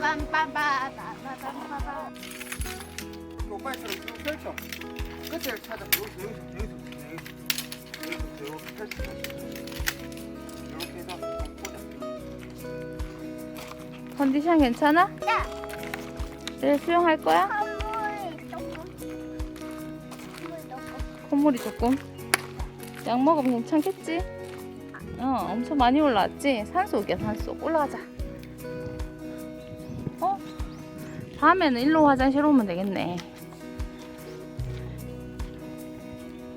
빠밤빠바바바바바바. 오빠처럼 쭉 펼쳐. 끝을 찾아. 여기서 여기서 여기서 여기서 여기서 이렇게 펼쳐. 이렇게 해서 좀 꽂아. 컨디션 괜찮아? 야, 내일 수영할 거야? 콧물이 조금. 콧물 조금. 콧물이 조금. 약 먹으면 괜찮겠지? 어, 엄청 많이 올라왔지? 산속이야, 산속. 올라가자. 다음에는 일로 화장실 오면 되겠네.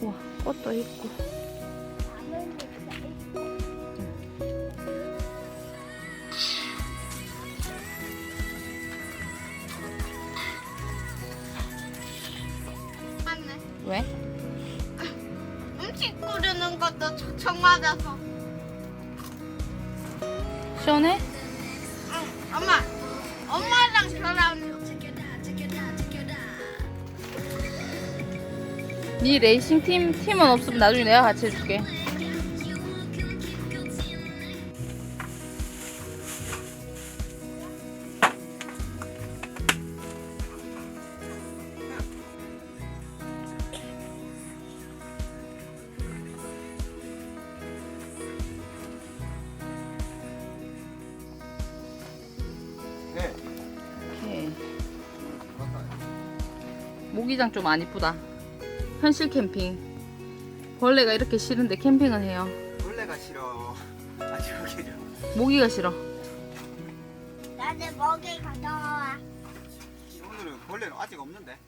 우와, 꽃도 있고. 왜? 음식 고르는 것도 초청 맞아서. 시원해? 응, 엄마. 저랑 네 레이싱 팀, 팀은 없으면 나중에 내가 같이 해줄게. 모기장 좀 안 이쁘다. 현실 캠핑. 벌레가 이렇게 싫은데 캠핑을 해요. 벌레가 싫어. 아직 여기죠. 모기가 싫어. 나는 먹이 가져와. 오늘은 벌레는 아직 없는데.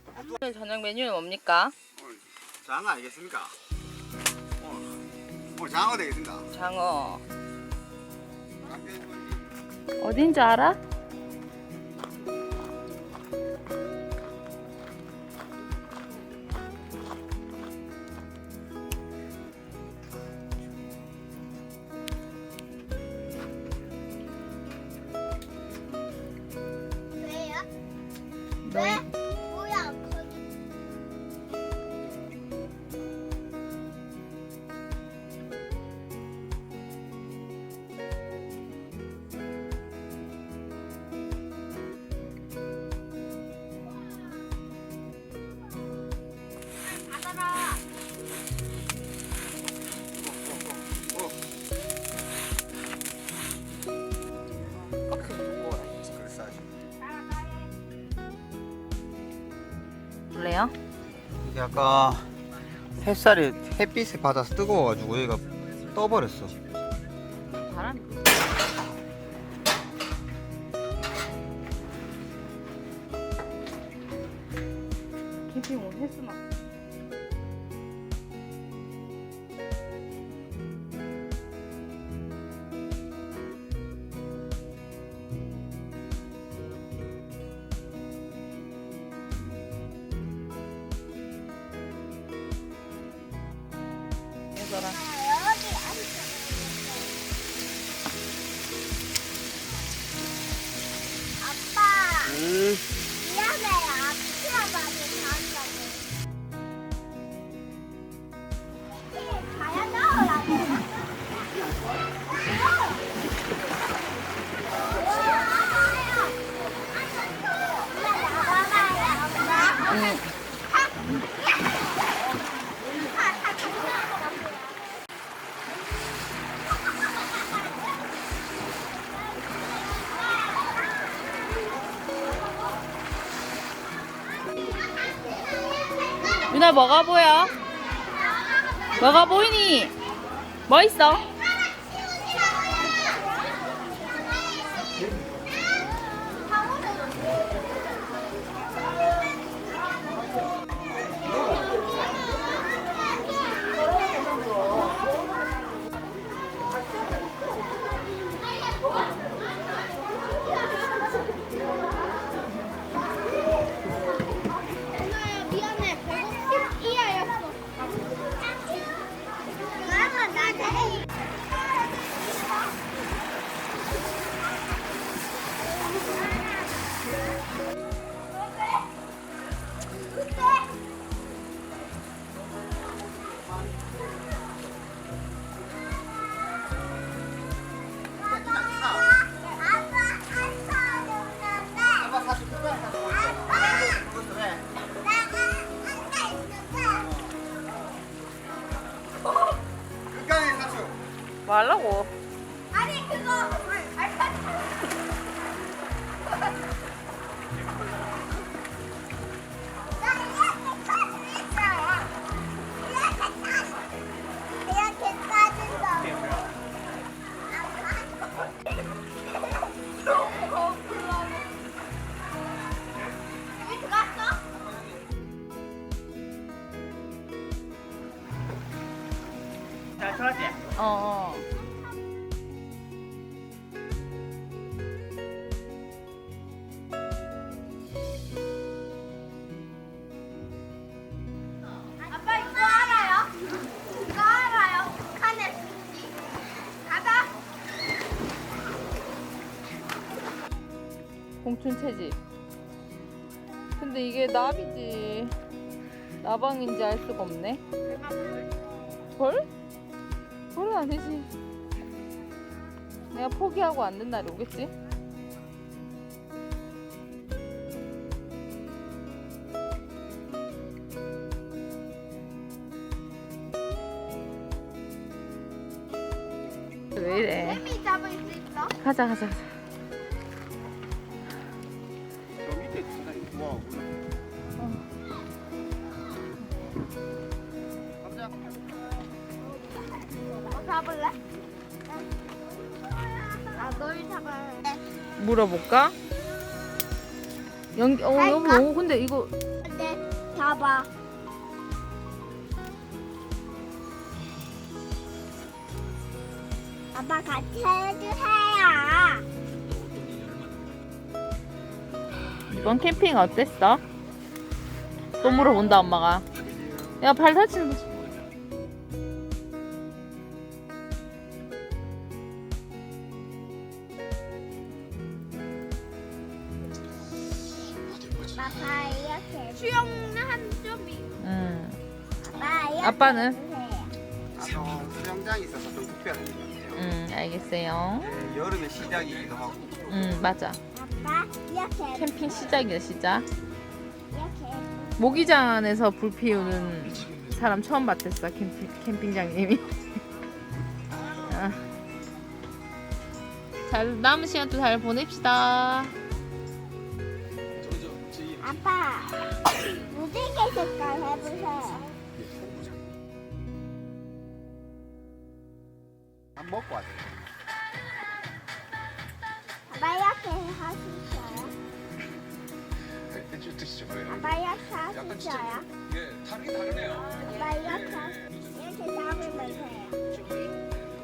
오늘 저녁 메뉴는 뭡니까? 오늘 장어 알겠습니까? 오늘 오늘 장어 되겠습니다. 장어. 어딘지 알아? 너, 아까 햇살이 햇빛에 받아서 뜨거워가지고 얘가 떠버렸어. 바람이. 캠핑 옷 했으나. 뭐가 보여? 뭐가 보이니? 뭐 있어? 어. 어. 아빠 이거 알아요? 이거 알아요? 북한의 수지. 가자. 공춘 채집. 근데 이게 나비지. 나방인지 알 수가 없네. 벌? 벌은 아니지. 내가 포기하고 안 된 날이 오겠지? 왜 이래? 뱀이 잡을 수 있어? 가자 가자 가자. 잡을래? 나널 잡아야 물어볼까? 연기 어 여보 할까? 어, 근데 이거 돼. 잡아. 아빠 같이 해주세요. 이번 캠핑 어땠어? 또 물어본다 엄마가. 야 발 다치는 아빠 이렇게 수영은 한 점이. 응. 아빠 이렇게 아빠는? 해주세요. 수영장이 있어서 좀 특별한 것 같아요 응 알겠어요. 네, 여름의 시작이기도 하고 응 맞아. 아빠 이렇게 캠핑 시작이야 시작. 이렇게. 모기장 안에서 불 피우는 사람 처음 봤댔어 캠핑, 캠핑장님이. 아. 잘 남은 시간도 잘 보냅시다. 아빠 무지개 색깔 해보세요. 안 먹고 왔어요 아빠 이렇게 하시죠. 대충 뜻이죠 그래요. 아빠 이렇게 약간 하시죠. 예 다르긴 다르네요. 아빠 이렇게 이렇게 잡으면서 해요.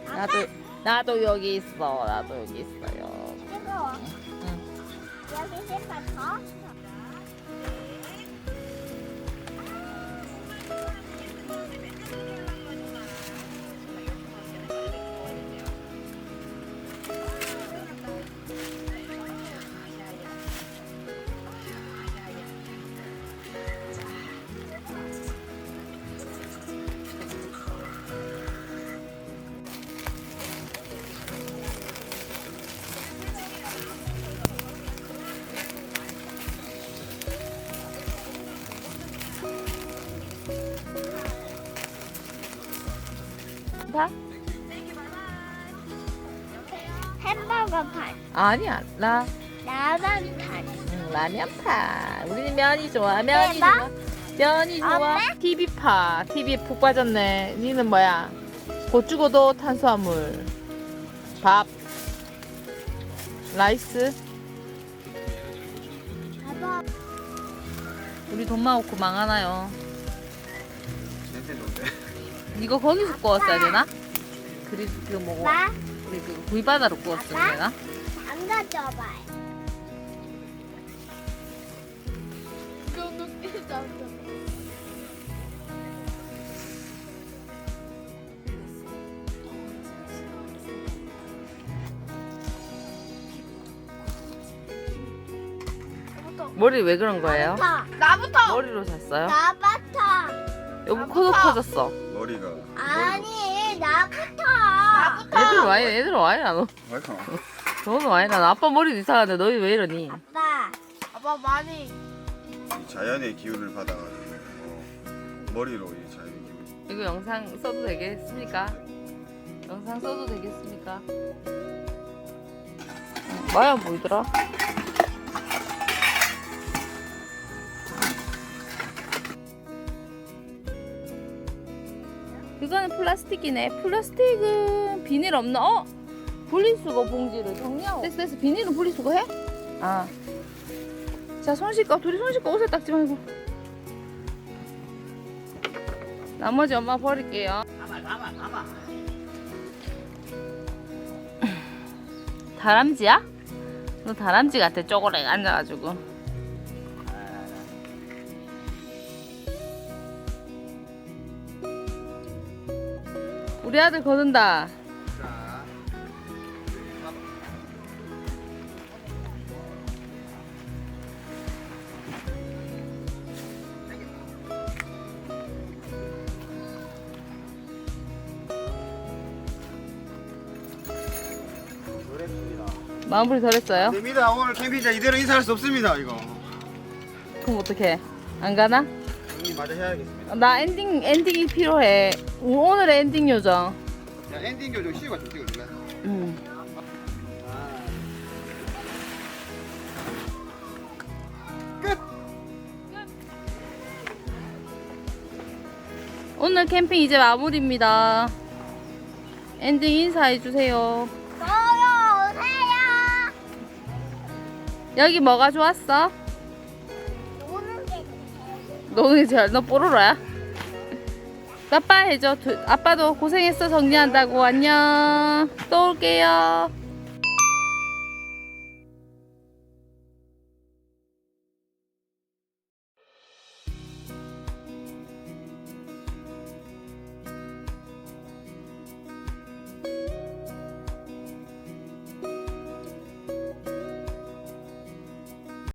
아빠 나도 나도 여기 있어. 나도 여기 있어요. 뜨거워. 응. 여기 색깔 더. 다? 햄버거 판, 아니야 나 라면 판. 응, 라면파. 우리는 면이 좋아. 면이 대박. 좋아. 면이 좋아. 엄마? TV파. TV에 푹 빠졌네. 니는 뭐야? 곧 죽어도 탄수화물. 밥. 라이스. 아빠 우리 돈만 없고 망하나요? 냄새 좋은데 이거 거기서 구웠어야 되나? 그리 그 뭐고 아빠 우리 그 구이바다로 구웠어야 되나? 담가줘봐요. 머리 왜 그런 거예요? 나부터. 머리로 잤어요? 나부터. 여보 코도 커졌어. 머리가 아니 나부터. 나부터. 얘들 와이 얘들 와이나 너. 와이카 너는 와이나 나 아빠 머리도 이상한데 너희 왜 이러니? 아빠. 아빠 많이. 자연의 기운을 받아가지고 어, 머리로 이 자연의 기운 이거 영상 써도 되겠습니까? 영상 써도 되겠습니까? 마야 보이더라. 그거는 플라스틱이네. 플라스틱은 비닐 없나? 어? 분리수거 봉지를 정리하고. 됐어, 됐어. 비닐은 분리수거 해? 아. 자, 손 씻고. 둘이 손 씻고 옷에 닦지 말고. 나머지 엄마 버릴게요. 다람쥐야? 너 다람쥐 같아 쪼그레 앉아가지고 우리 아들 거둔다. 마무리 덜했어요? 됩니다. 오늘 캠핑장 이대로 인사할 수 없습니다. 이거. 그럼 어떡해 안 가나? 형님 마저 해야겠습니다. 나 엔딩 엔딩이 필요해 오- 오늘의 엔딩 요정 자, 엔딩 교정 시우가 좀 찍어줄래? 음. 끝. 오늘 캠핑 이제 마무리입니다 엔딩 인사해주세요 저요 오세요. 여기 뭐가 좋았어? 노는 게 노는 게 제일 너 뽀로로야? 빠빠 해줘. 두- 아빠도 고생했어. 정리한다고. 안녕. 또 올게요